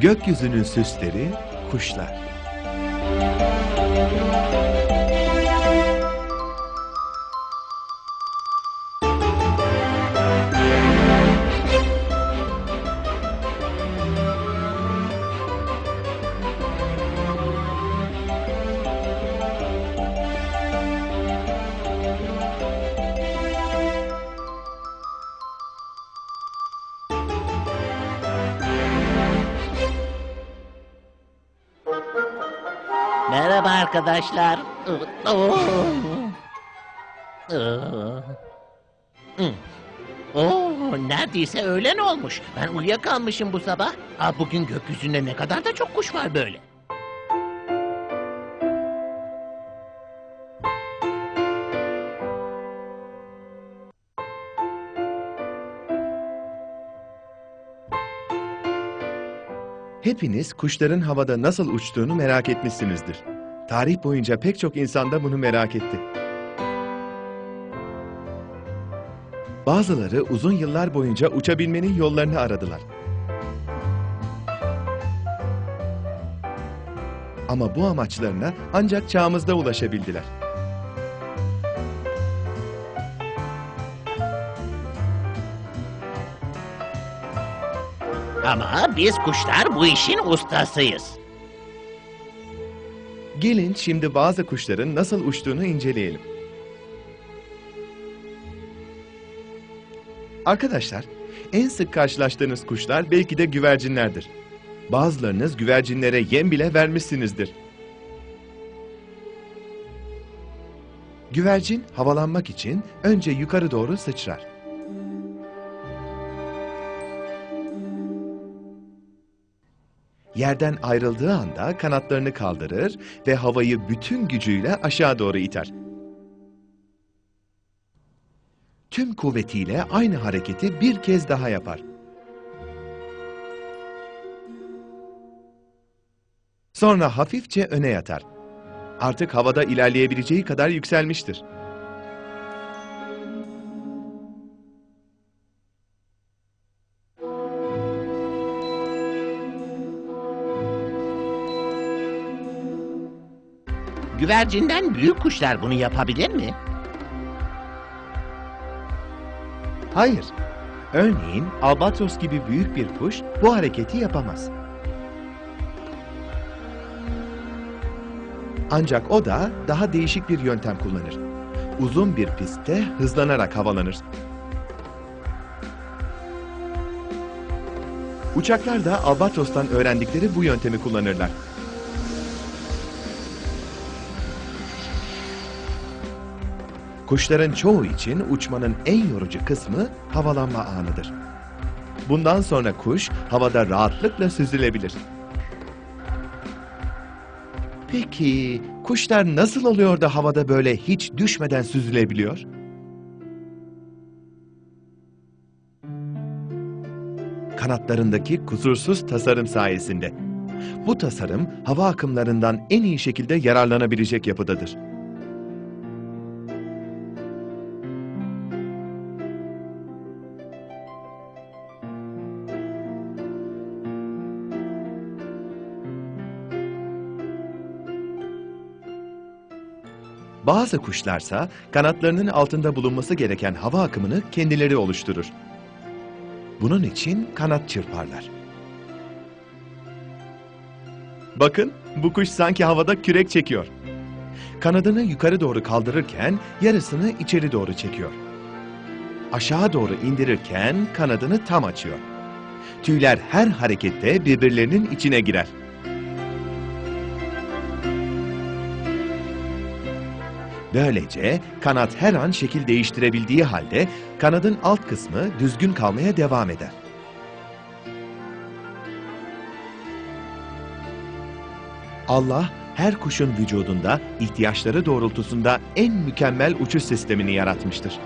Gökyüzünün süsleri kuşlar. Merhaba arkadaşlar. Oo. Neredeyse öğlen olmuş. Ben uyuyakalmışım bu sabah. Aa, bugün gökyüzünde ne kadar da çok kuş var böyle. Hepiniz kuşların havada nasıl uçtuğunu merak etmişsinizdir. Tarih boyunca pek çok insan da bunu merak etti. Bazıları uzun yıllar boyunca uçabilmenin yollarını aradılar. Ama bu amaçlarına ancak çağımızda ulaşabildiler. Ama biz kuşlar bu işin ustasıyız. Gelin şimdi bazı kuşların nasıl uçtuğunu inceleyelim. Arkadaşlar, en sık karşılaştığınız kuşlar belki de güvercinlerdir. Bazılarınız güvercinlere yem bile vermişsinizdir. Güvercin havalanmak için önce yukarı doğru sıçrar. Yerden ayrıldığı anda kanatlarını kaldırır ve havayı bütün gücüyle aşağı doğru iter. Tüm kuvvetiyle aynı hareketi bir kez daha yapar. Sonra hafifçe öne yatar. Artık havada ilerleyebileceği kadar yükselmiştir. Güvercinden büyük kuşlar bunu yapabilir mi? Hayır. Örneğin albatros gibi büyük bir kuş bu hareketi yapamaz. Ancak o da daha değişik bir yöntem kullanır. Uzun bir pistte hızlanarak havalanır. Uçaklar da albatrostan öğrendikleri bu yöntemi kullanırlar. Kuşların çoğu için uçmanın en yorucu kısmı havalanma anıdır. Bundan sonra kuş havada rahatlıkla süzülebilir. Peki kuşlar nasıl oluyor da havada böyle hiç düşmeden süzülebiliyor? Kanatlarındaki kusursuz tasarım sayesinde. Bu tasarım hava akımlarından en iyi şekilde yararlanabilecek yapıdadır. Bazı kuşlarsa kanatlarının altında bulunması gereken hava akımını kendileri oluşturur. Bunun için kanat çırparlar. Bakın, bu kuş sanki havada kürek çekiyor. Kanadını yukarı doğru kaldırırken yarısını içeri doğru çekiyor. Aşağı doğru indirirken kanadını tam açıyor. Tüyler her harekette birbirlerinin içine girer. Böylece kanat her an şekil değiştirebildiği halde kanadın alt kısmı düzgün kalmaya devam eder. Allah her kuşun vücudunda ihtiyaçları doğrultusunda en mükemmel uçuş sistemini yaratmıştır.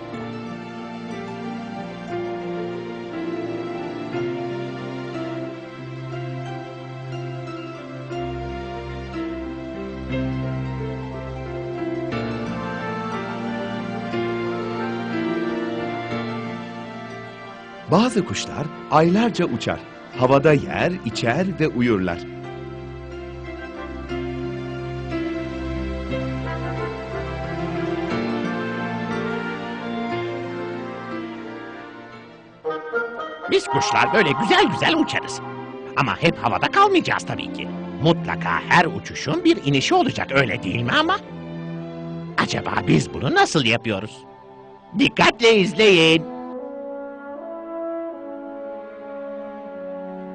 Bazı kuşlar aylarca uçar havada yer, içer ve uyurlar. Biz kuşlar böyle güzel güzel uçarız. Ama hep havada kalmayacağız tabii ki. Mutlaka her uçuşun bir inişi olacak öyle değil mi ama? Acaba biz bunu nasıl yapıyoruz? Dikkatle izleyin.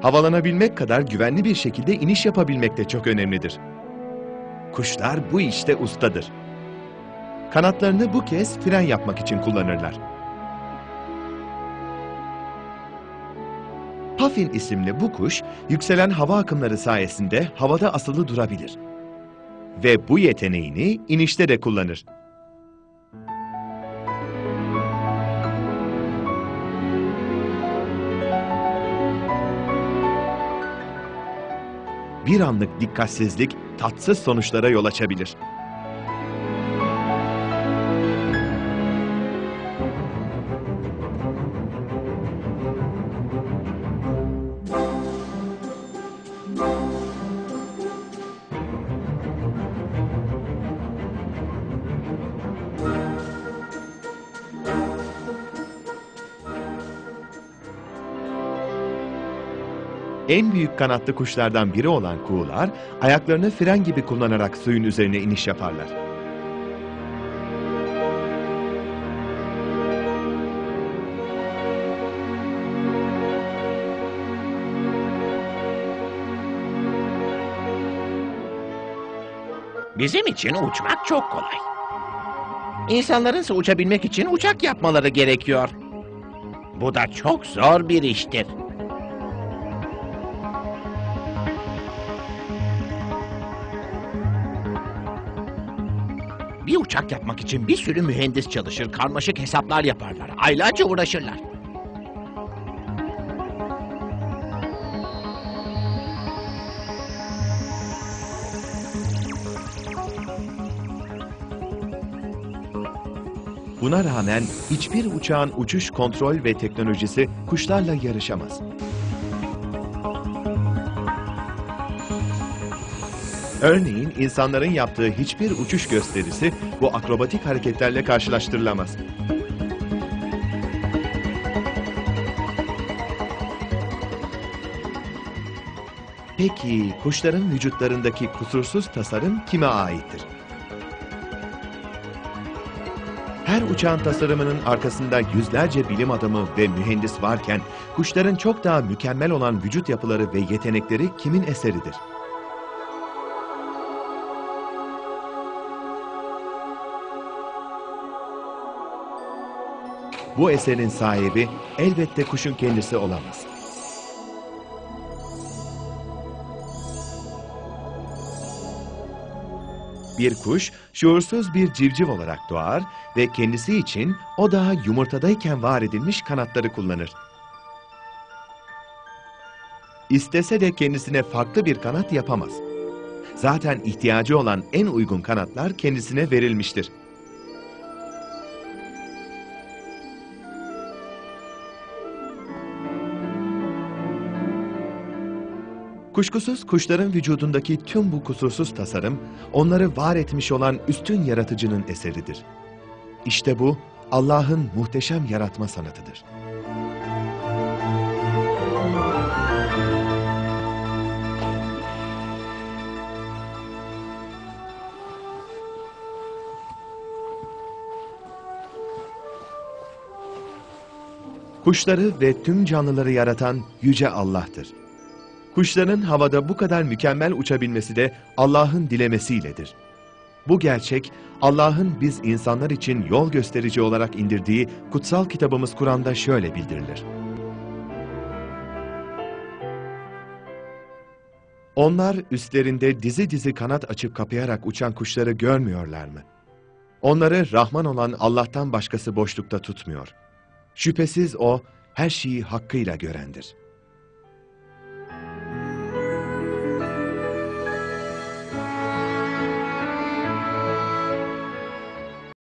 Havalanabilmek kadar güvenli bir şekilde iniş yapabilmek de çok önemlidir. Kuşlar bu işte ustadır. Kanatlarını bu kez fren yapmak için kullanırlar. Puffin isimli bu kuş, yükselen hava akımları sayesinde havada asılı durabilir. Ve bu yeteneğini inişte de kullanır. Bir anlık dikkatsizlik tatsız sonuçlara yol açabilir. En büyük kanatlı kuşlardan biri olan kuğular, ayaklarını fren gibi kullanarak suyun üzerine iniş yaparlar. Bizim için uçmak çok kolay. İnsanların ise uçabilmek için uçak yapmaları gerekiyor. Bu da çok zor bir iştir. Bir uçak yapmak için bir sürü mühendis çalışır, karmaşık hesaplar yaparlar, aylarca uğraşırlar. Buna rağmen hiçbir uçağın uçuş kontrol ve teknolojisi kuşlarla yarışamaz. Örneğin insanların yaptığı hiçbir uçuş gösterisi bu akrobatik hareketlerle karşılaştırılamaz. Peki kuşların vücutlarındaki kusursuz tasarım kime aittir? Her uçağın tasarımının arkasında yüzlerce bilim adamı ve mühendis varken kuşların çok daha mükemmel olan vücut yapıları ve yetenekleri kimin eseridir? Bu eserin sahibi elbette kuşun kendisi olamaz. Bir kuş şuursuz bir civciv olarak doğar ve kendisi için o daha yumurtadayken var edilmiş kanatları kullanır. İstese de kendisine farklı bir kanat yapamaz. Zaten ihtiyacı olan en uygun kanatlar kendisine verilmiştir. Kuşkusuz kuşların vücudundaki tüm bu kusursuz tasarım, onları var etmiş olan üstün yaratıcının eseridir. İşte bu, Allah'ın muhteşem yaratma sanatıdır. Kuşları ve tüm canlıları yaratan Yüce Allah'tır. Kuşların havada bu kadar mükemmel uçabilmesi de Allah'ın dilemesiyledir. Bu gerçek Allah'ın biz insanlar için yol gösterici olarak indirdiği kutsal kitabımız Kur'an'da şöyle bildirilir. Onlar üstlerinde dizi dizi kanat açıp kapayarak uçan kuşları görmüyorlar mı? Onları Rahman olan Allah'tan başkası boşlukta tutmuyor. Şüphesiz O her şeyi hakkıyla görendir.